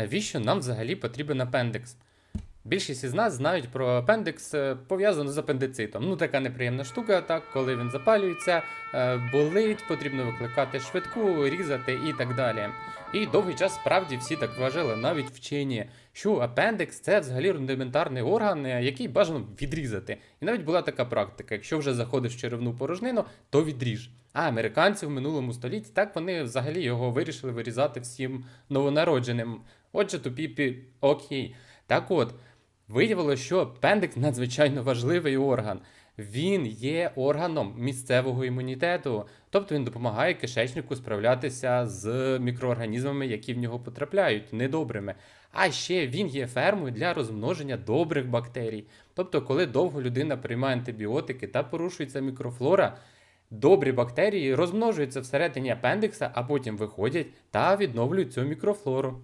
Навіщо нам взагалі потрібен апендикс? Більшість із нас знають про апендикс е, пов'язано з апендицитом. Ну, така неприємна штука, так, коли він запалюється, е, болить, потрібно викликати швидку, різати і так далі. І довгий час справді всі так вважали, навіть вчені, що апендикс це взагалі рудиментарний орган, е, який бажано відрізати. І навіть була така практика: якщо вже заходиш в черевну порожнину, то відріж. А американці в минулому столітті так вони взагалі його вирішили вирізати всім новонародженим. Отже, тупі пі... окей. Так от, виявилося, що апендикс надзвичайно важливий орган. Він є органом місцевого імунітету, тобто він допомагає кишечнику справлятися з мікроорганізмами, які в нього потрапляють, недобрими. А ще він є фермою для розмноження добрих бактерій. Тобто, коли довго людина приймає антибіотики та порушується мікрофлора, добрі бактерії розмножуються всередині апендикса, а потім виходять та відновлюють цю мікрофлору.